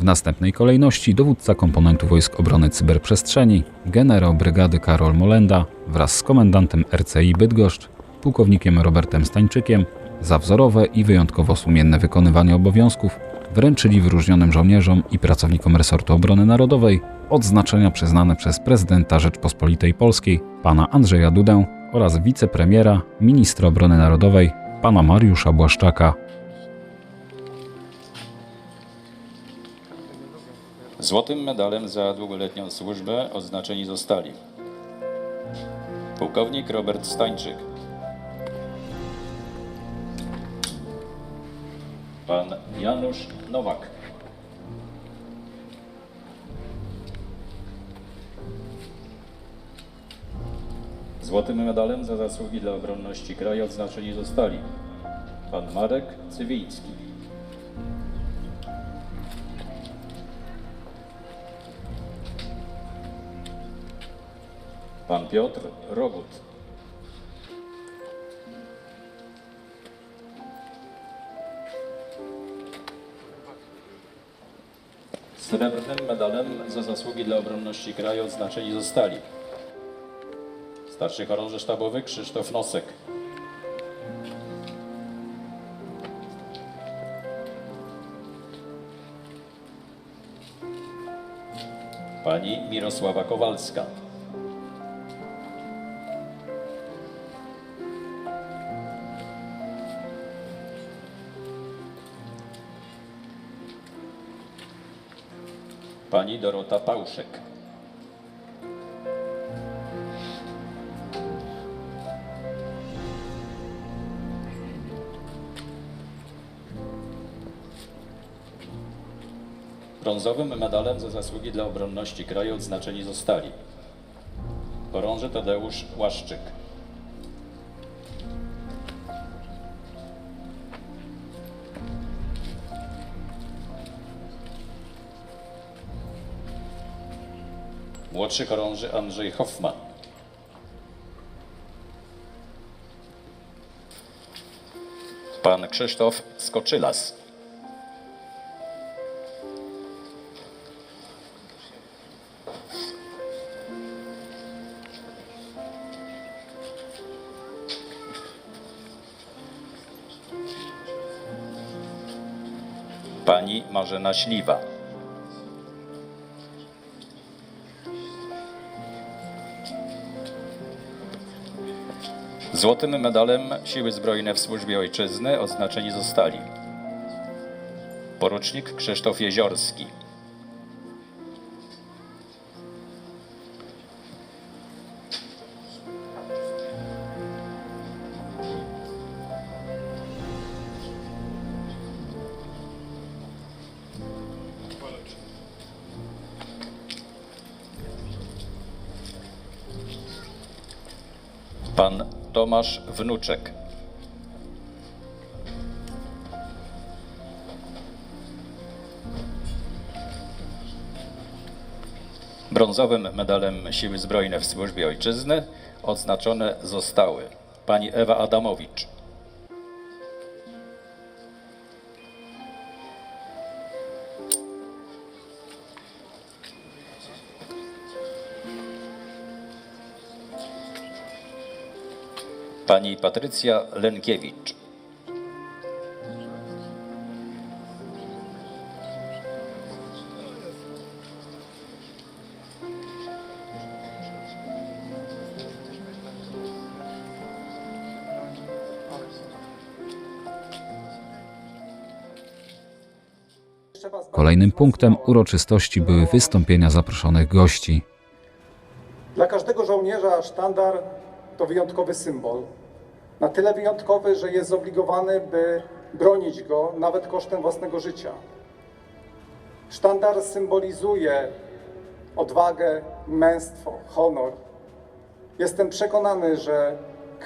W następnej kolejności dowódca komponentu Wojsk Obrony Cyberprzestrzeni, generał brygady Karol Molenda wraz z komendantem RCI Bydgoszcz, pułkownikiem Robertem Stańczykiem za wzorowe i wyjątkowo sumienne wykonywanie obowiązków wręczyli wyróżnionym żołnierzom i pracownikom resortu obrony narodowej odznaczenia przyznane przez prezydenta Rzeczpospolitej Polskiej pana Andrzeja Dudę oraz wicepremiera, ministra obrony narodowej pana Mariusza Błaszczaka. Złotym medalem za długoletnią służbę odznaczeni zostali pułkownik Robert Stańczyk, pan Janusz Nowak, Złotym medalem za zasługi dla obronności kraju odznaczeni zostali pan Marek Cywiński, pan Piotr Rogut, Srebrnym medalem za zasługi dla obronności kraju odznaczeni zostali starszy chorąży sztabowy Krzysztof Nosek, pani Mirosława Kowalska, pani Dorota Pałszek. Brązowym medalem za zasługi dla obronności kraju odznaczeni zostali chorąży Tadeusz Łaszczyk, młodszy chorąży Andrzej Hoffman, pan Krzysztof Skoczylas, pani Marzena Śliwa. Złotym medalem Siły Zbrojne w służbie ojczyzny odznaczeni zostali porucznik Krzysztof Jeziorski, Tomasz Wnuczek, Brązowym medalem Siły Zbrojne w służbie ojczyzny odznaczone zostały pani Ewa Adamowicz, pani Patrycja Lenkiewicz, Kolejnym punktem uroczystości były wystąpienia zaproszonych gości. Dla każdego żołnierza sztandar to wyjątkowy symbol. Na tyle wyjątkowy, że jest zobligowany, by bronić go nawet kosztem własnego życia. Sztandar symbolizuje odwagę, męstwo, honor. Jestem przekonany, że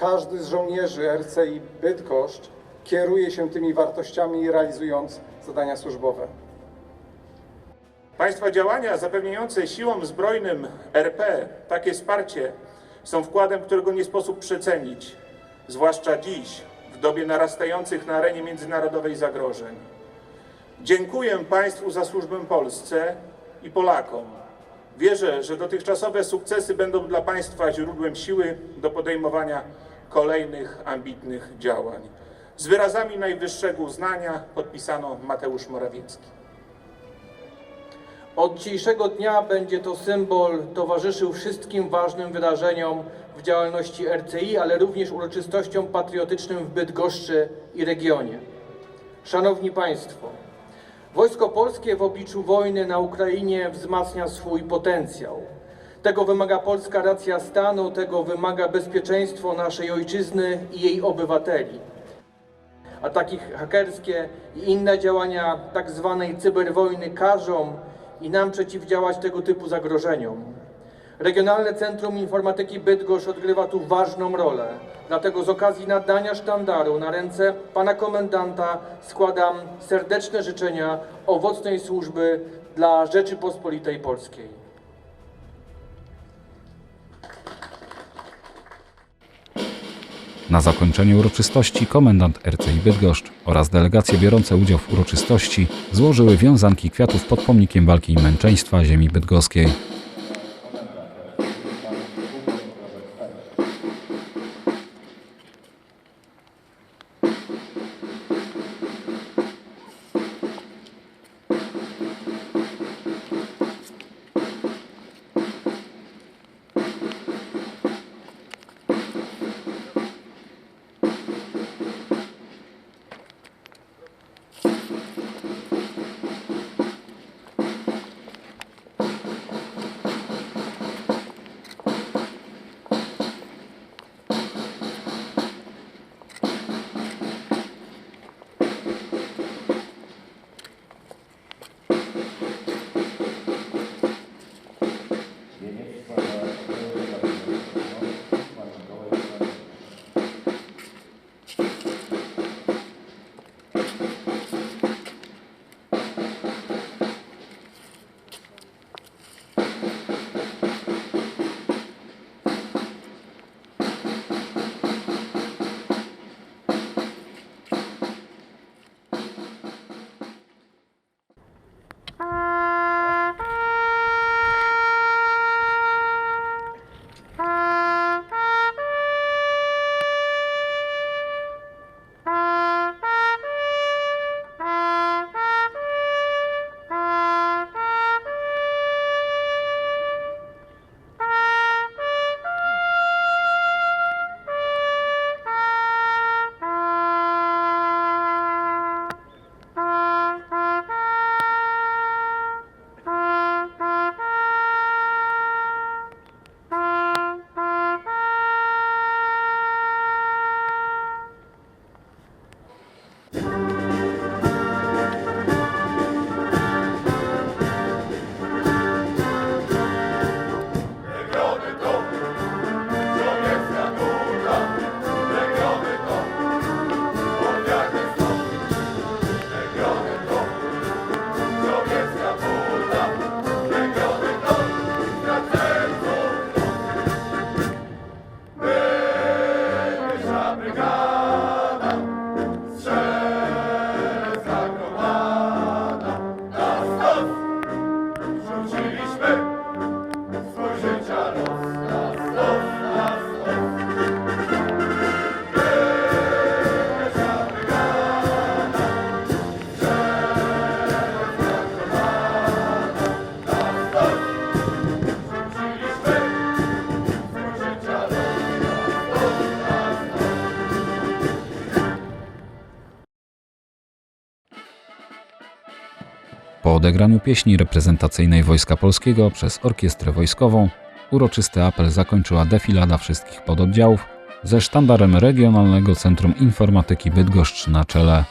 każdy z żołnierzy RCI Bydgoszcz kieruje się tymi wartościami realizując zadania służbowe. Państwa działania zapewniające siłom zbrojnym RP takie wsparcie są wkładem, którego nie sposób przecenić, zwłaszcza dziś, w dobie narastających na arenie międzynarodowej zagrożeń. Dziękuję Państwu za służbę Polsce i Polakom. Wierzę, że dotychczasowe sukcesy będą dla Państwa źródłem siły do podejmowania kolejnych ambitnych działań. Z wyrazami najwyższego uznania podpisano Mateusz Morawiecki. Od dzisiejszego dnia będzie to symbol towarzyszył wszystkim ważnym wydarzeniom w działalności RCI, ale również uroczystościom patriotycznym w Bydgoszczy i regionie. Szanowni Państwo, Wojsko Polskie w obliczu wojny na Ukrainie wzmacnia swój potencjał. Tego wymaga polska racja stanu, tego wymaga bezpieczeństwo naszej ojczyzny i jej obywateli ataki hakerskie i inne działania tak zwanej cyberwojny każą i nam przeciwdziałać tego typu zagrożeniom. Regionalne Centrum Informatyki Bydgoszcz odgrywa tu ważną rolę. Dlatego z okazji nadania sztandaru na ręce pana komendanta składam serdeczne życzenia owocnej służby dla Rzeczypospolitej Polskiej. Na zakończenie uroczystości komendant RCI Bydgoszcz oraz delegacje biorące udział w uroczystości złożyły wiązanki kwiatów pod pomnikiem walki i męczeństwa ziemi bydgoskiej. Odegraniu pieśni reprezentacyjnej Wojska Polskiego przez Orkiestrę Wojskową, uroczysty apel zakończyła defilada wszystkich pododdziałów ze sztandarem Regionalnego Centrum Informatyki Bydgoszcz na czele.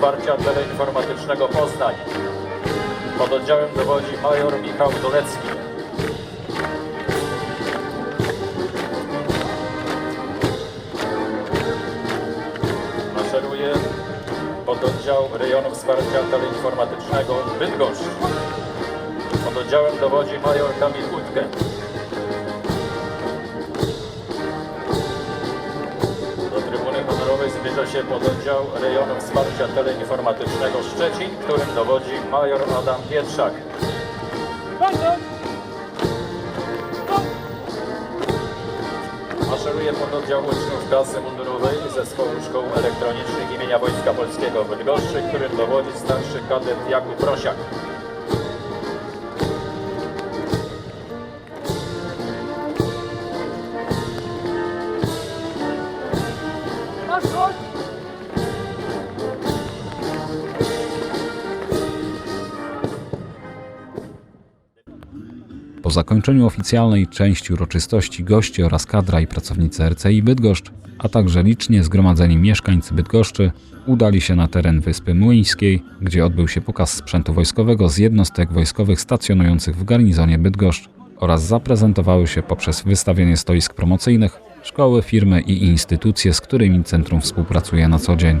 Wsparcia teleinformatycznego Poznań. Pododdziałem dowodzi major Michał Dolecki. Maszeruje pododdział rejonu wsparcia teleinformatycznego Bydgoszcz. Pododdziałem dowodzi major Kamil Utkę. Się pododdział rejonu wsparcia teleinformatycznego Szczecin, którym dowodzi major Adam Pietrzak. Maszeruje pododdział uczniów klasy mundurowej Zespołu Szkół Elektronicznych imienia Wojska Polskiego w Bydgoszczy, którym dowodzi starszy kadet Jakub Prosiak. Po zakończeniu oficjalnej części uroczystości goście oraz kadra i pracownicy RCI Bydgoszcz, a także licznie zgromadzeni mieszkańcy Bydgoszczy udali się na teren Wyspy Młyńskiej, gdzie odbył się pokaz sprzętu wojskowego z jednostek wojskowych stacjonujących w garnizonie Bydgoszcz oraz zaprezentowały się poprzez wystawienie stoisk promocyjnych szkoły, firmy i instytucje, z którymi centrum współpracuje na co dzień.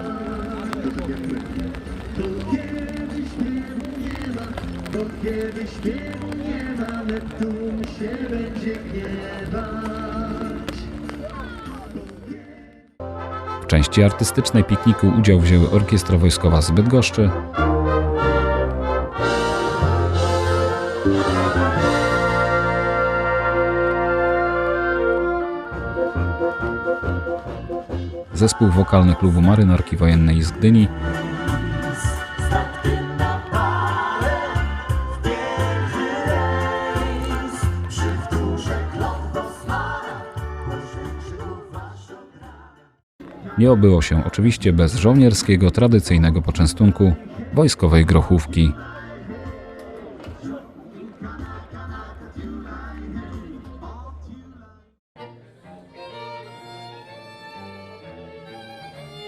laptopy. Kiedy śpiewu nie się będzie gniewać. W części artystycznej pikniku udział wzięły Orkiestra Wojskowa z Bydgoszczy, zespół wokalny klubu Marynarki Wojennej z Gdyni Nie obyło się oczywiście bez żołnierskiego tradycyjnego poczęstunku wojskowej grochówki.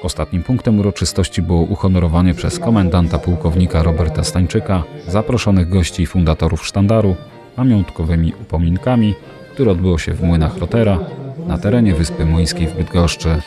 Ostatnim punktem uroczystości było uhonorowanie przez komendanta pułkownika Roberta Stańczyka zaproszonych gości i fundatorów sztandaru pamiątkowymi upominkami, które odbyło się w młynach Rotera na terenie Wyspy Młyńskiej w Bydgoszczy.